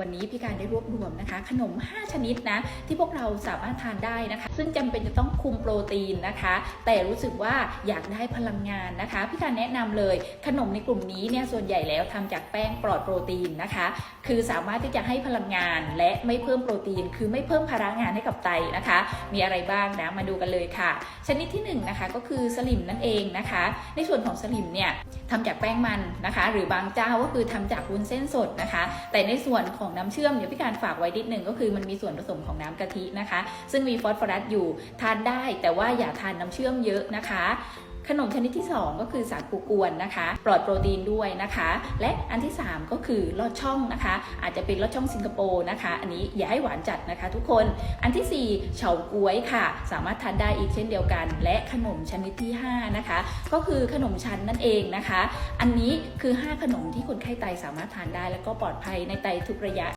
วันนี้พี่การได้รวบรวมนะคะ ขนม 5 ชนิดนะที่พวกเราสามารถทานได้นะคะ ซึ่งจำเป็นจะต้องคุมโปรตีนนะคะ แต่รู้สึกว่าอยากได้พลังงานนะคะพี่การแนะนำเลยขนมในกลุ่มนี้เนี่ยส่วนใหญ่แล้วทำจากแป้งปลอดโปรตีนนะคะ คือสามารถที่จะให้พลังงานและไม่เพิ่มโปรตีน คือไม่เพิ่มภาระงานให้กับไตนะคะ มีอะไรบ้างนะมาดูกันเลยค่ะ ชนิดที่หนึ่งนะคะก็คือสลิมนั่นเองนะคะ ในส่วนของสลิมเนี่ยทำจากแป้งมันนะคะ หรือบางเจ้าก็คือทำจากวุ้นเส้นสดนะคะ แต่ในส่วนของน้ำเชื่อมเดี๋ยวพี่การฝากไว้นิดหนึ่งก็คือมันมีส่วนผสมของน้ำกะทินะคะ ซึ่งมีฟอสฟอรัสอยู่ทานได้แต่ว่าอย่าทานน้ำเชื่อมเยอะนะคะ ขนมชนิดที่ 2 ก็คือสาคูกวนนะคะ ปลอดโปรตีนด้วยนะคะ และอันที่ 3 ก็คือลอดช่องนะคะ อาจจะเป็นลอดช่องสิงคโปร์นะคะ อันนี้อย่าให้หวานจัดนะคะ ทุกคน อันที่4เฉาก๊วยค่ะ สามารถทานได้อีกเช่นเดียวกัน และขนมชนิดที่ 5 นะคะ ก็คือขนมชั้นนั่นเองนะคะ อันนี้คือ 5 ขนมที่คนไข้ไตสามารถทานได้ แล้วก็ปลอดภัยในไตทุกระยะ